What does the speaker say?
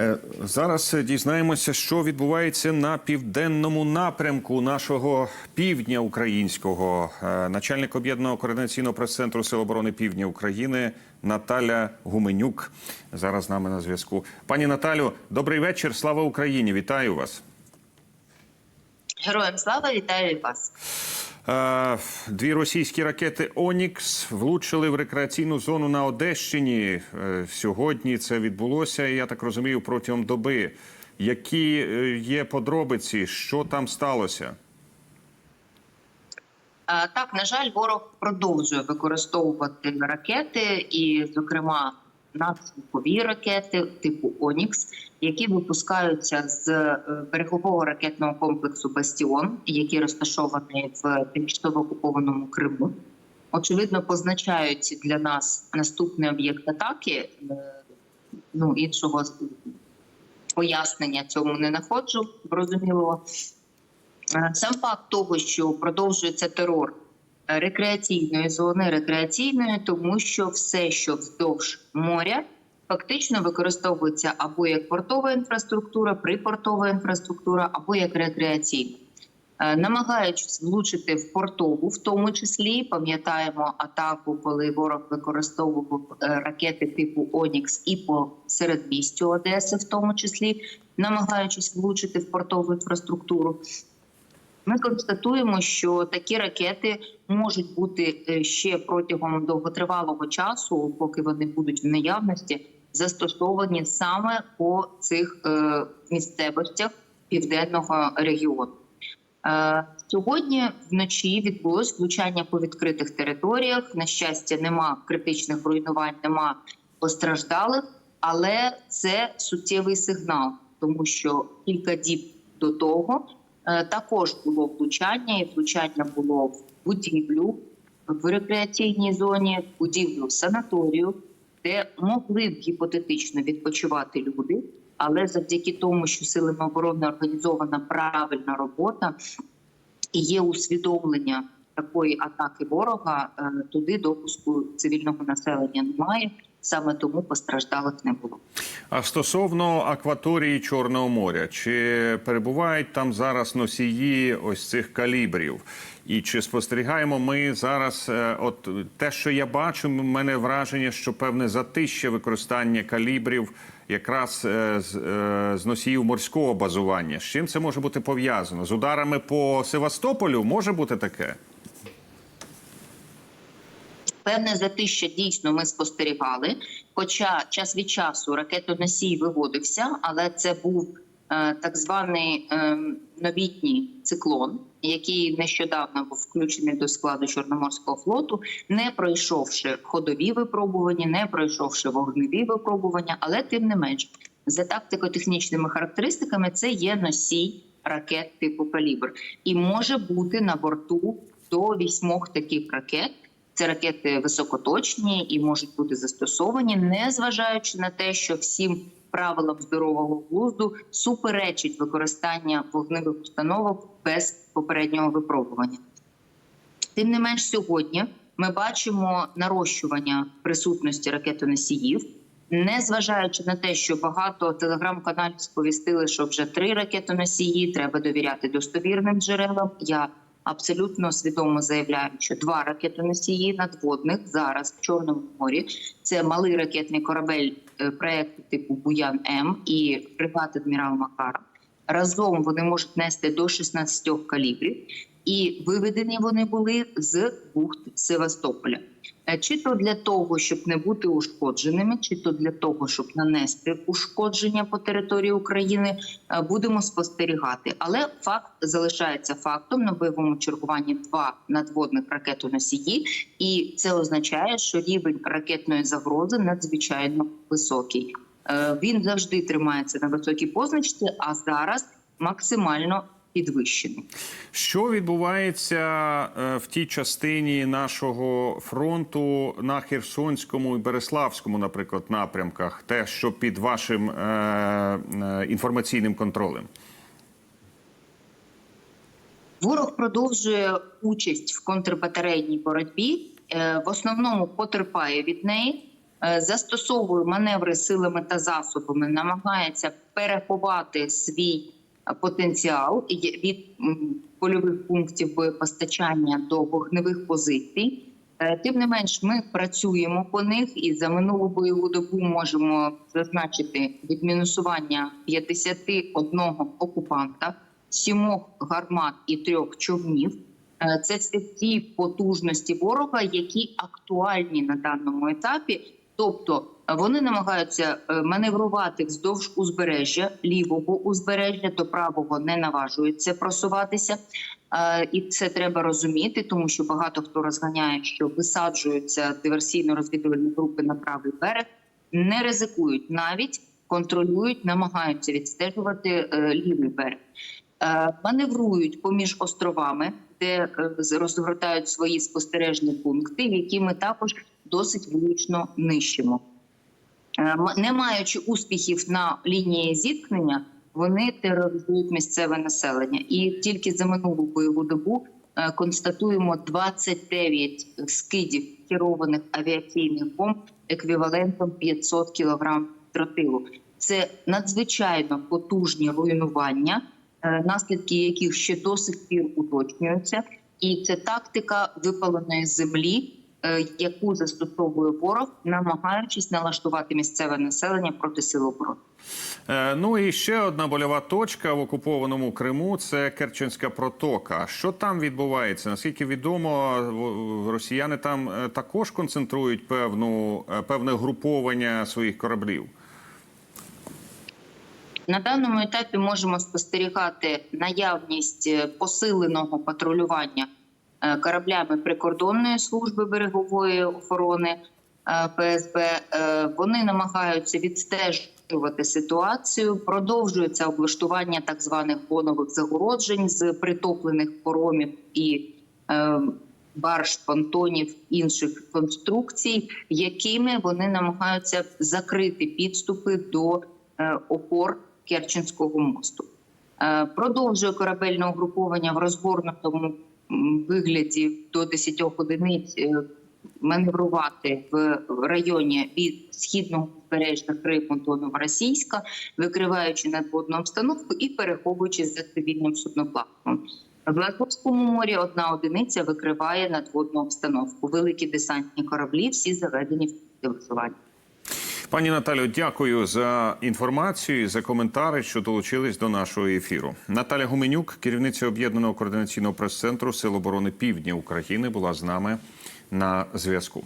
Е, Зараз е, дізнаємося, що відбувається на південному напрямку нашого півдня українського. Е, Начальник об'єднаного координаційного прес-центру Сил оборони Півдня України Наталя Гуменюк зараз з нами на зв'язку. Пані Наталю, добрий вечір. Слава Україні! Вітаю вас. Героям слава вітаю вас. Дві російські ракети Онікс влучили в рекреаційну зону на Одещині. Е, Сьогодні це відбулося, я так розумію, протягом доби. Які е, є подробиці, що там сталося? Так, на жаль, ворог продовжує використовувати ракети, і, зокрема, надзвукові ракети типу Онікс, які випускаються з е, берегового ракетного комплексу Бастіон, який розташований в тимчасово окупованому Криму. Очевидно, позначають для нас наступний об'єкт атаки. Е, Ну іншого пояснення цьому не знаходжу, зрозуміло. Е, Сам факт того, що продовжується терор е, рекреаційної зони, рекреаційної, тому що все, що вздовж моря, фактично використовується або як портова інфраструктура, припортова інфраструктура, або як рекреаційна. Е, Намагаючись влучити в портову, в тому числі пам'ятаємо атаку, коли ворог використовував е, ракети типу Онікс і по середмістю Одеси, в тому числі намагаючись влучити в портову інфраструктуру. Ми констатуємо, що такі ракети можуть бути е, ще протягом довготривалого часу, поки вони будуть в наявності, застосовані саме по цих е, місцевостях південного регіону. Е, Сьогодні вночі відбулось влучання по відкритих територіях. На щастя, нема критичних руйнувань, нема постраждалих, але це суттєвий сигнал, тому що кілька діб до того також було влучання, і влучання було в будівлю в рекреаційній зоні, в будівлю в санаторію, де могли б гіпотетично відпочивати люди. Але завдяки тому, що силами оборони організована правильна робота і є усвідомлення такої атаки ворога, е, туди допуску цивільного населення немає. Саме тому постраждалих не було. А стосовно акваторії Чорного моря, чи перебувають там зараз носії ось цих калібрів? І чи спостерігаємо ми зараз? е, От те, що я бачу, в мене враження, що певне затище використання калібрів якраз е, з, е, з носіїв морського базування. З чим це може бути пов'язано? З ударами по Севастополю може бути таке? Певне затища дійсно ми спостерігали. Хоча час від часу ракетоносій виводився, але це був е, так званий е, новітній циклон, який нещодавно був включений до складу Чорноморського флоту, не пройшовши ходові випробування, не пройшовши вогневі випробування, але тим не менш, за тактико-технічними характеристиками, це є носій ракет типу калібр, і може бути на борту до вісьмох таких ракет. Це ракети високоточні і можуть бути застосовані, не зважаючи на те, що всім правилам здорового глузду суперечить використання вогневих установок без попереднього випробування. Тим не менш, сьогодні ми бачимо нарощування присутності ракетоносіїв, не зважаючи на те, що багато телеграм-каналів сповістили, що вже три ракетоносії треба довіряти достовірним джерелам. Я абсолютно свідомо заявляю, що два ракетоносії надводних зараз в Чорному морі це малий ракетний корабель е, проекту типу Буян М і фрегат адмірал Макара. Разом вони можуть нести до 16 калібрів, і виведені вони були з бухт Севастополя. Е, Чи то для того, щоб не бути ушкодженими, чи то для того, щоб нанести ушкодження по території України, е, будемо спостерігати. Але факт залишається фактом на бойовому чергуванні два надводних ракетоносії, і це означає, що рівень ракетної загрози надзвичайно високий. Е, Він завжди тримається на високій позначці, а зараз максимально підвищений. Що відбувається е, в тій частині нашого фронту на Херсонському і Береславському, наприклад, напрямках, те, що під вашим е, е, інформаційним контролем? Ворог продовжує участь в контрбатарейній боротьбі. В основному потерпає від неї. застосовує маневри силами та засобами, намагається переховати свій потенціал від польових пунктів боєпостачання до вогневих позицій. Е, Тим не менш, ми працюємо по них і за минулу бойову добу можемо зазначити відмінусування 51 окупанта, сімох гармат і трьох човнів. Е, Це ті потужності ворога, які актуальні на даному етапі. Тобто вони намагаються е, маневрувати вздовж узбережжя, лівого узбережжя до правого не наважуються просуватися. Е, І це треба розуміти, тому що багато хто розганяє, що висаджуються диверсійно-розвідувальні групи на правий берег, не ризикують навіть контролюють, намагаються відстежувати е, лівий берег. Маневрують поміж островами, де розгортають свої спостережні пункти, які ми також досить влучно нищимо. Е, Не маючи успіхів на лінії зіткнення, вони тероризують місцеве населення. І тільки за минулу бойову добу е, констатуємо 29 скидів керованих авіаційних бомб еквівалентом 500 кг тротилу. Це надзвичайно потужні руйнування, е, наслідки яких ще до сих пір уточнюються, і це тактика випаленої землі, яку застосовує ворог, намагаючись налаштувати місцеве населення проти сил оборони. Е, Ну і ще одна больова точка в окупованому Криму це Керченська протока. Що там відбувається? Наскільки відомо, росіяни там е, також концентрують певну е, певне груповання своїх кораблів. На даному етапі можемо спостерігати наявність е, посиленого патрулювання е, кораблями прикордонної служби берегової охорони е, ФСБ. Е, Вони намагаються відстежувати ситуацію. Продовжується облаштування так званих бонових загороджень з притоплених поромів і е, барж, понтонів інших конструкцій, якими вони намагаються закрити підступи до е, опор Керченського мосту. Е, Продовжує корабельне угруповання в розгорнутому вигляді до 10 одиниць е, маневрувати в районі від східного узбережжя Криму до Новоросійська, викриваючи надводну обстановку і переховуючись за цивільним судноплавством. В Азовському морі одна одиниця викриває надводну обстановку. Великі десантні кораблі всі заведені в пілотування. Пані Наталю, дякую за інформацію за коментари, що долучились до нашого ефіру. Наталя Гуменюк, керівниця об'єднаного координаційного прес-центру Сил оборони Півдня України, була з нами на зв'язку.